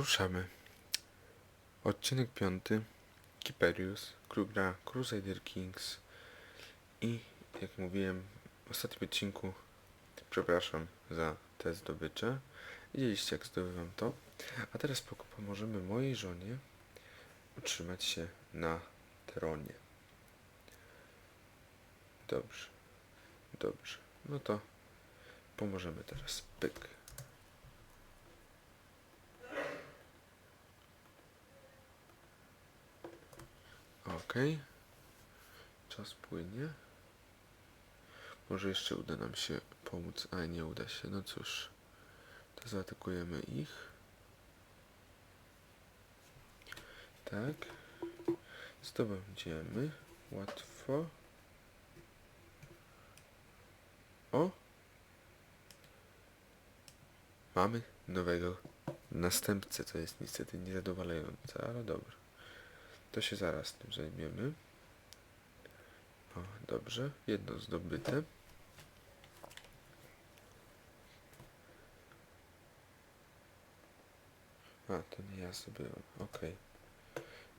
ruszamy. Odcinek piąty. Kiperius, gra Crusader Kings i jak mówiłem w ostatnim odcinku, przepraszam za te zdobycze. Widzieliście jak zdobywam to. A teraz pomożemy mojej żonie utrzymać się na tronie. Dobrze. Dobrze. No to pomożemy teraz. Pyk. Okej. Czas płynie. Może jeszcze uda nam się pomóc, a nie uda się. No cóż. To zaatakujemy ich. Tak. Zdobędziemy. Łatwo. O! Mamy nowego następcę, co jest niestety niezadowalające, ale dobra. To się zaraz tym zajmiemy. O, dobrze. Jedno zdobyte. A, to nie ja zdobyłem. Okej.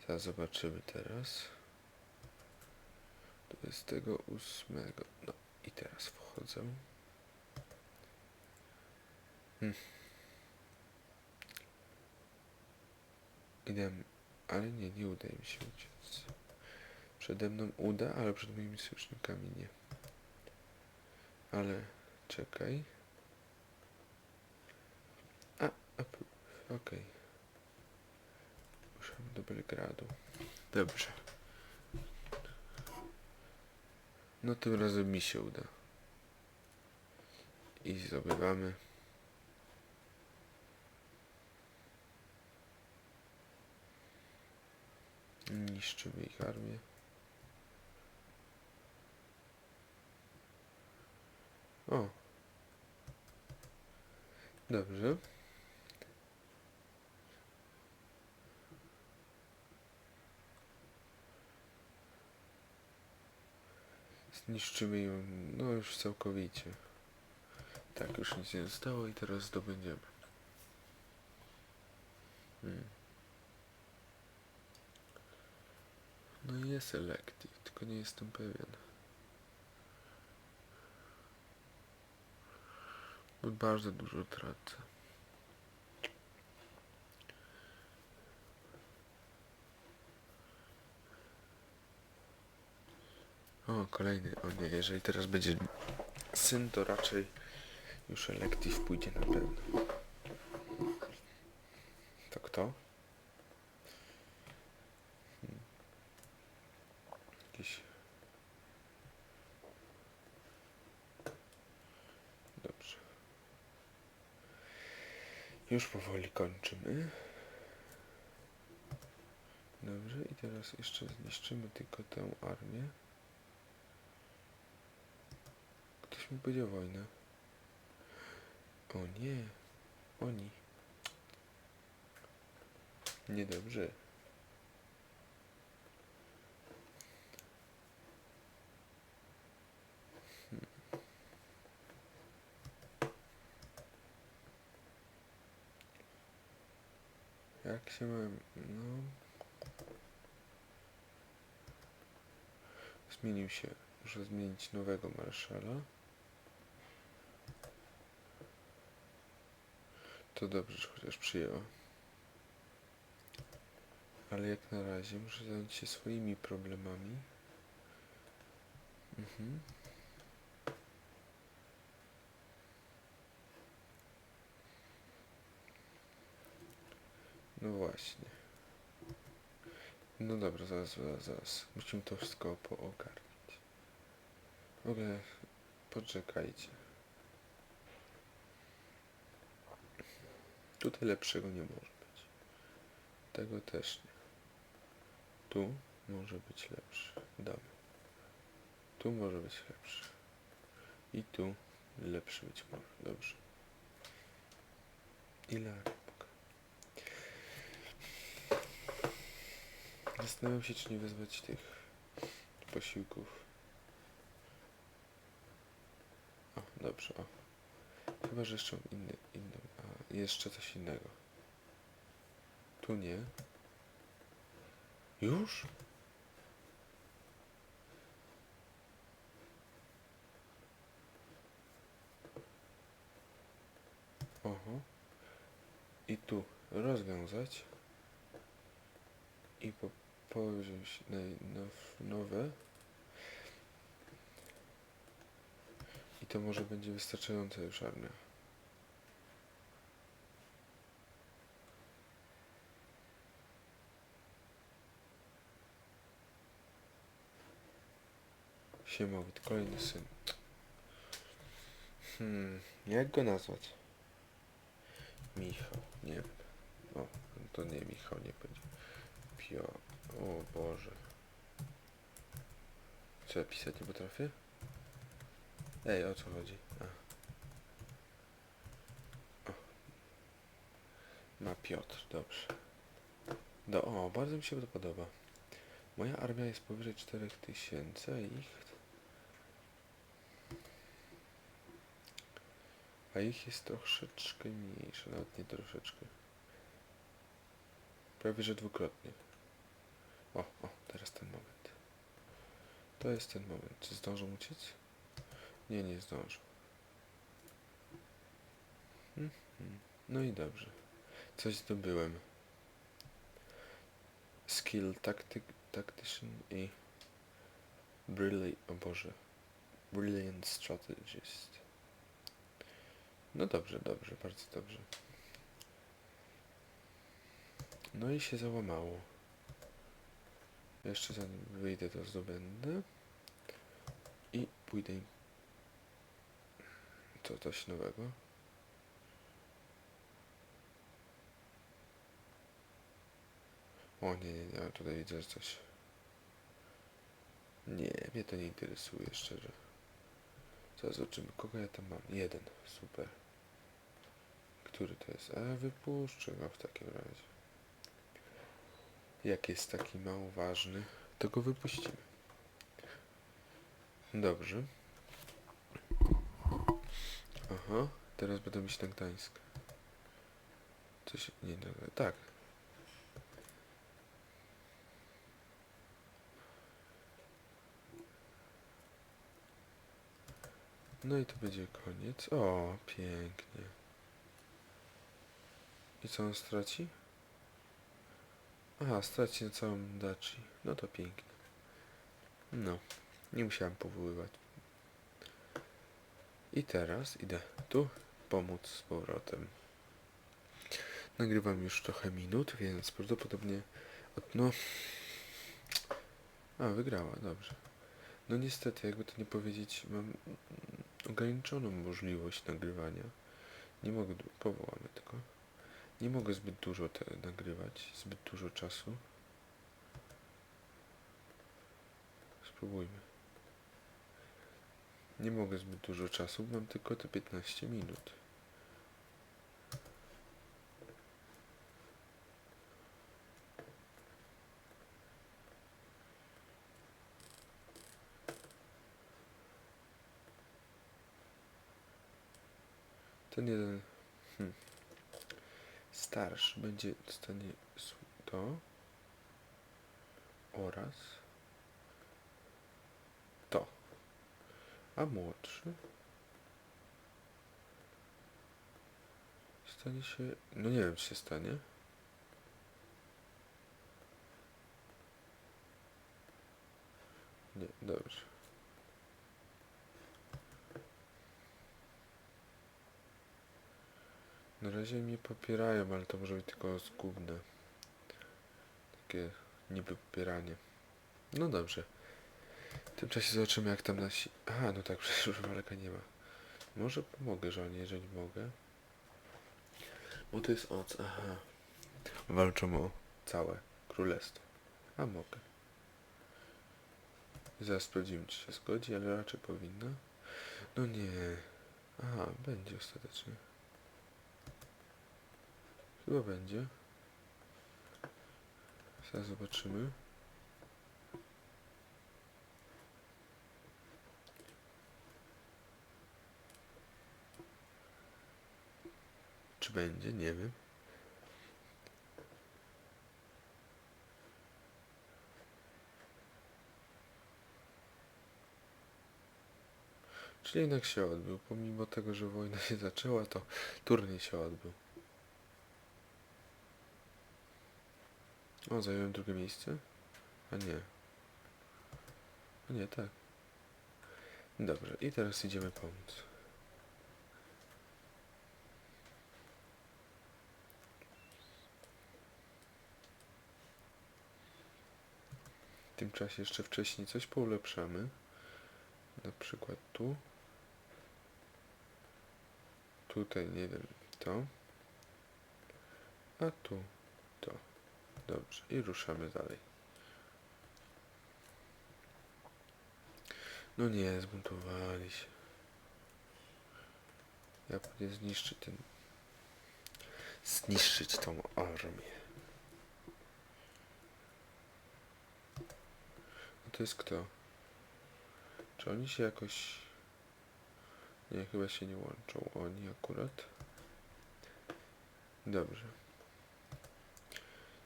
Zaraz zobaczymy teraz. 28. No i teraz wchodzę. Hmm. Idę, ale nie, nie udaje mi się uciec. Przede mną uda, ale przed moimi sojusznikami nie. Ale czekaj. A, okej. Ruszamy do Belgradu. Dobrze. No tym razem mi się uda. I zdobywamy. Niszczymy ich armię. O. Dobrze. Zniszczymy ją, no już całkowicie. Tak, już nic nie zostało i teraz zdobędziemy. Hmm. No jest selective, tylko nie jestem pewien. Bo bardzo dużo tracę. O, kolejny. O nie, jeżeli teraz będzie syn, to raczej już elective pójdzie na pewno. To kto? Hmm. Jakiś... Dobrze. Już powoli kończymy. Dobrze, i teraz jeszcze zniszczymy tylko tę armię. Ktoś mi powiedział wojnę. O nie, oni. Niedobrze. Hmm. Jak się mam, no... Zmienił się. Muszę zmienić nowego marszala. To dobrze, że chociaż przyjęła. Ale jak na razie muszę zająć się swoimi problemami. Mhm. No właśnie. No dobra, zaraz, zaraz, zaraz. Musimy to wszystko poogarnić. W ogóle poczekajcie. Tutaj lepszego nie może być. Tego też nie. Tu może być lepszy. Damy. Tu może być lepszy. I tu lepszy być może. Dobrze. Ile Zastanawiam się, czy nie wezwać tych posiłków. O, dobrze, o. Chyba, że jeszcze inny, inną, a jeszcze coś innego. Tu nie. Już? Oho. I tu rozwiązać. I po, naj, now, nowe. I to może będzie wystarczająca już armia. Siemowit, kolejny syn. Hmm, jak go nazwać? Michał, nie wiem. O, to nie Michał, nie będzie. Pio, o Boże. Co ja pisać nie potrafię? Ej, o co chodzi? A. O. Ma Piotr, dobrze. Do, o, bardzo mi się to podoba. Moja armia jest powyżej 4000, a ich... A ich jest troszeczkę mniejsze, nawet nie troszeczkę. Prawie, że dwukrotnie. O, o, teraz ten moment. To jest ten moment. Czy zdążą uciec? Nie, nie zdążą. Mhm. No i dobrze. Coś zdobyłem. Skill tactic, Tactician i Brilliant, o Boże. Brilliant Strategist. No dobrze, dobrze, bardzo dobrze. No i się załamało. Jeszcze zanim wyjdę to zdobędę. I pójdę im... Co, coś nowego? O nie, nie, nie, tutaj widzę coś. Nie, mnie to nie interesuje, szczerze. Co zobaczymy, kogo ja tam mam? Jeden, super. Który to jest? A wypuszczę go w takim razie. Jak jest taki mało ważny, to go wypuścimy. Dobrze. Aha, teraz będę iść na Gdańsk. Coś, nie, no, tak. No i to będzie koniec. O, pięknie. I co on straci? Aha, straci na całym Daci. No to pięknie. No, nie musiałem powoływać. I teraz idę tu pomóc z powrotem. Nagrywam już trochę minut, więc prawdopodobnie od no... A, wygrała, dobrze. No niestety, jakby to nie powiedzieć, mam ograniczoną możliwość nagrywania. Nie mogę, powołamy tylko. Nie mogę zbyt dużo nagrywać, zbyt dużo czasu. Spróbujmy. Nie mogę zbyt dużo czasu, mam tylko te 15 minut. Ten jeden hmm, starszy będzie dostanie s- to oraz to, a młodszy stanie się, no nie wiem czy się stanie. Nie, dobrze. Razie mnie popierają, ale to może być tylko zgubne. Takie niby popieranie. No dobrze. W tym czasie zobaczymy jak tam nasi... Aha, no tak, przecież już walka nie ma. Może pomogę żonie, jeżeli mogę. Bo to jest oc, aha. Walczą o całe królestwo. A mogę. Zaraz sprawdzimy, czy się zgodzi, ale raczej powinna. No nie. Aha, będzie ostatecznie. Chyba będzie. Zaraz zobaczymy. Czy będzie? Nie wiem. Czyli jednak się odbył. Pomimo tego, że wojna się zaczęła, to turniej się odbył. O, zająłem drugie miejsce? A nie. A nie, tak. Dobrze, i teraz idziemy pomóc. W tym czasie jeszcze wcześniej coś poulepszamy. Na przykład tu. Tutaj, nie wiem, to. A tu. Dobrze, i ruszamy dalej. No nie, zbuntowali się. Ja pójdę zniszczyć ten... Zniszczyć tą armię. A to jest kto? Czy oni się jakoś... Nie, chyba się nie łączą. Oni akurat. Dobrze.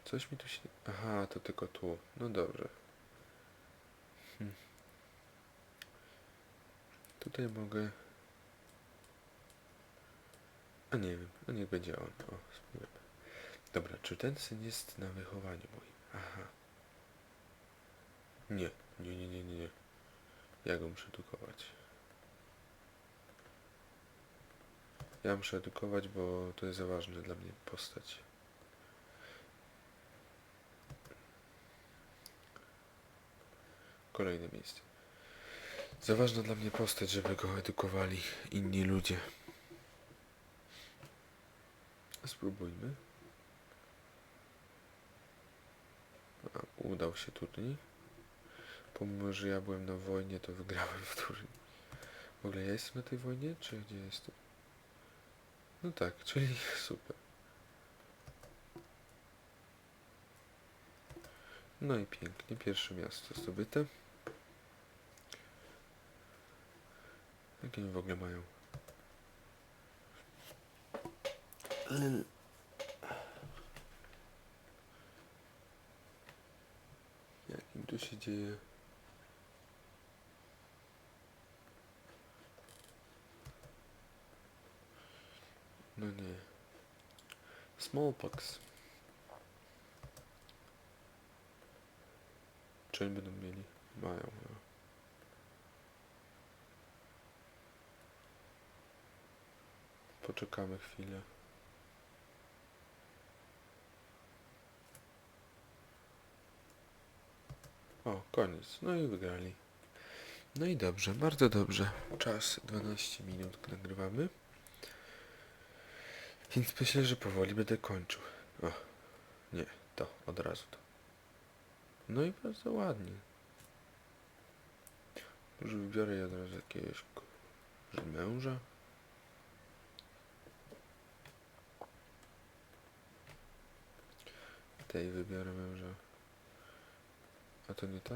Coś mi tu się... Aha, to tylko tu. No dobrze. Hm. Tutaj mogę... A nie wiem, no niech będzie on. O, spróbujemy. Dobra, czy ten syn jest na wychowaniu moim? Aha. Nie, nie, nie, nie, nie. nie. Ja go muszę edukować. Ja muszę edukować, bo to jest za ważne dla mnie postać. Kolejne miejsce. Za ważna dla mnie postać, żeby go edukowali inni ludzie. Spróbujmy. A, udał się turniej. Pomimo, że ja byłem na wojnie, to wygrałem w turniej. W ogóle ja jestem na tej wojnie, czy gdzie jestem? No tak, czyli super. No i pięknie, pierwsze miasto zdobyte. Oni w ogóle mają? Jak im tu się dzieje? No nie. Smallpox. Czy oni będą mieli? Mają. No. Poczekamy chwilę. O, koniec. No i wygrali. No i dobrze, bardzo dobrze. Czas 12 minut nagrywamy. Więc myślę, że powoli będę kończył. O, nie, to, od razu to. No i bardzo ładnie. Może wybiorę ja od razu jakiegoś męża. Tej wybiorę męża. A to nie ta?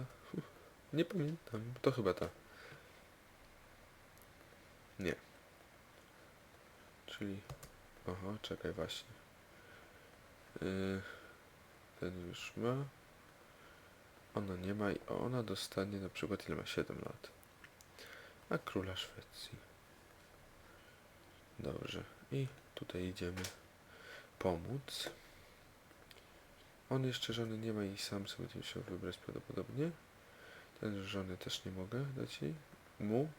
Nie pamiętam. To chyba ta. Nie. Czyli... Oho, czekaj właśnie. Yy, ten już ma. Ona nie ma i ona dostanie na przykład ile ma 7 lat. A króla Szwecji. Dobrze. I tutaj idziemy pomóc. On jeszcze żony nie ma i sam sobie będzie musiał wybrać prawdopodobnie. Ten żony też nie mogę dać jej. Mu.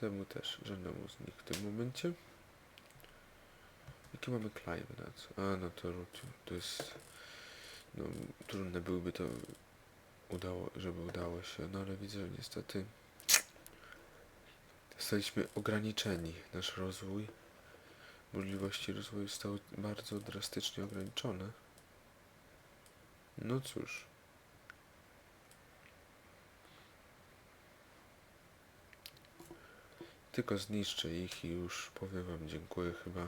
Temu też żadnemu z nich w tym momencie. Jaki mamy Clive na co? A no to. To jest... No trudne byłoby to udało, żeby udało się, no ale widzę, że niestety zostaliśmy ograniczeni. Nasz rozwój, możliwości rozwoju zostały bardzo drastycznie ograniczone. No cóż. Tylko zniszczę ich i już powiem wam dziękuję chyba.